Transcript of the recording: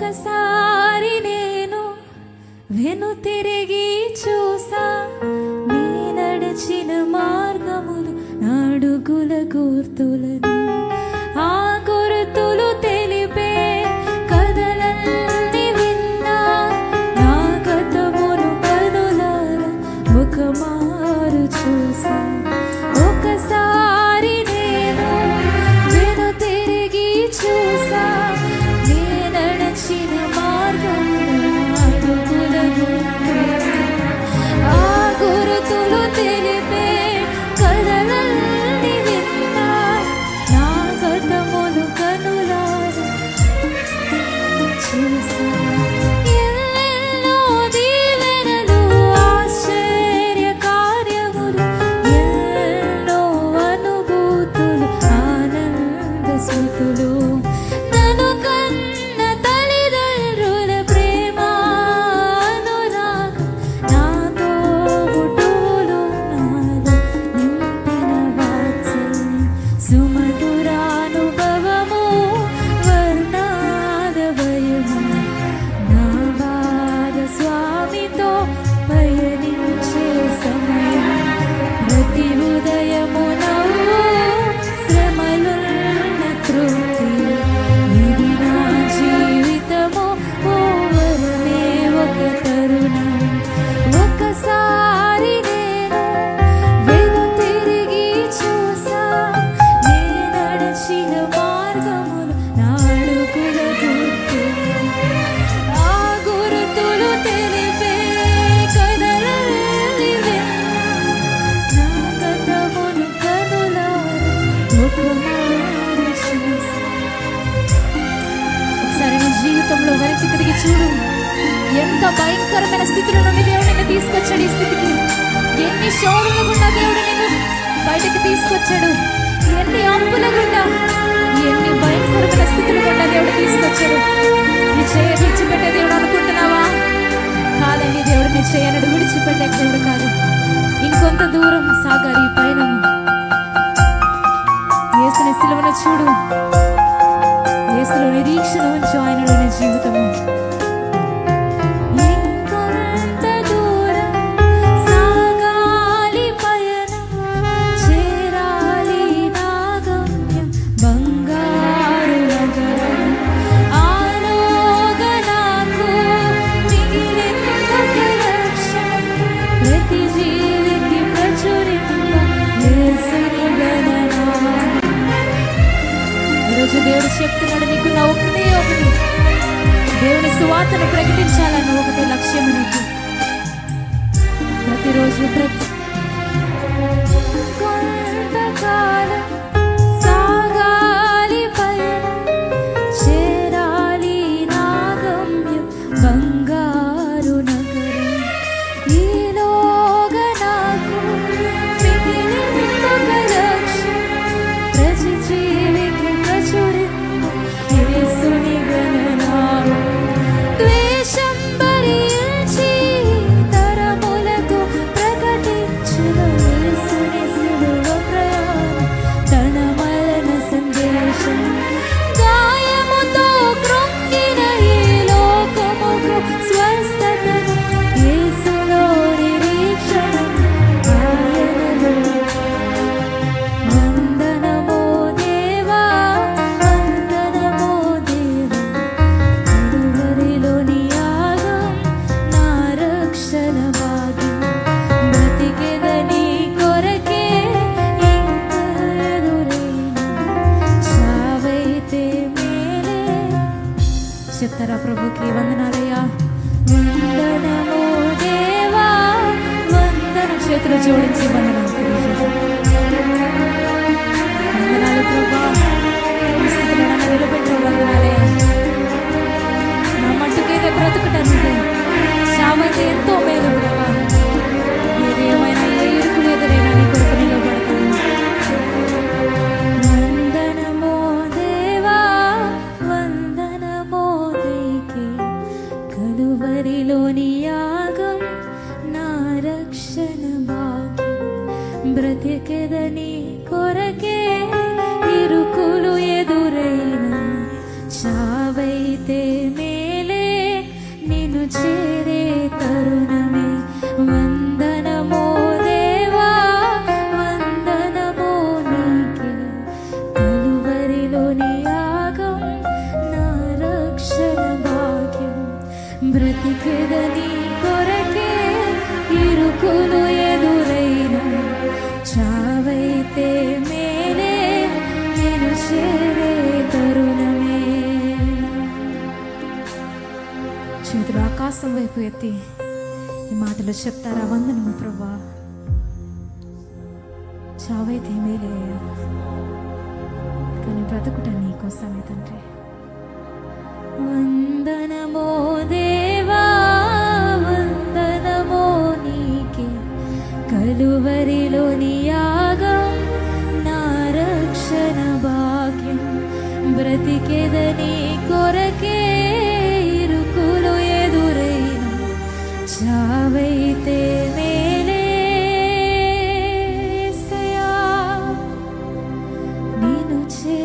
ఒకసారి నేను వెను తిరిగి చూసా నీ నడిచిన మార్గములు నాడుగులకు సుమధురానుభవము వర్ణాదవయము. నా భాగస్వామితో పయనించే సమయం ప్రతి ఉదయము జీవితంలో తిరిగి చూడు. ఎంత భయంకరమైన స్థితిలో నుండి దేవుడు నిన్ను తీసుకొచ్చాడు ఈ స్థితికి. ఎన్ని శోధనలు గుండా దేవుడు నిన్ను బయటకు తీసుకొచ్చాడు. ఎన్ని అప్పుల గుండా ఎన్ని భయంకరమైన స్థితులు గుండా దేవుడు తీసుకొచ్చాడు. నీ చేయ విడిచిపెట్టే దేవుడు అనుకుంటున్నావా? కాదండి దేవుడు నీ చేయనడు విడిచిపెట్టే దేవుడు కాదు. ఇంకొంత దూరం సాగాలి ఈ పయనము. యేసుని సిలువను చూడు. యేసులో నిరీక్షణ ఉంచు ఆయనలో నీ జీవితము దేవుడు చెప్తున్నాడు నీకు నా ఒకటే ఒకటి. దేవుని సువార్తను ప్రకటించాలని ఒకటే లక్ష్యం నీకు. ప్రతిరోజు ప్రతి కొంతకాలం ప్రభుకి వందనాలయ్యా వందనమో దేవా వందనం చేతులు జోడించి వందనం తెలియజేయండి. వందనాలు ప్రభా ఈ స్థితిలో నన్ను నిలబెట్టిన వందనాలయ్యా నా మట్టుకైతే బ్రతుకుటానికి చావైతే ఎంతో మేలు కలువరిలోని యాగం నా రక్షణ భాగ్యం బ్రతికెదని కొరకే ఇరుకులు ఎదురైన చావైతే మేలే నేను చే చేతులు ఆకాశం వైపు ఎత్తి ఈ మాటలు చెప్తారా? వందనము ప్రభా. చావైతే ఏమీ మేలే కానీ బ్రతుకుట నీకోసమే తండ్రి. వందనమో దేవా వందనమో నీకే. కలువరిలోని యాగం నా రక్షణ భాగ్యం. బ్రతికెదని కొరకే చావైతే మేలే నేను చే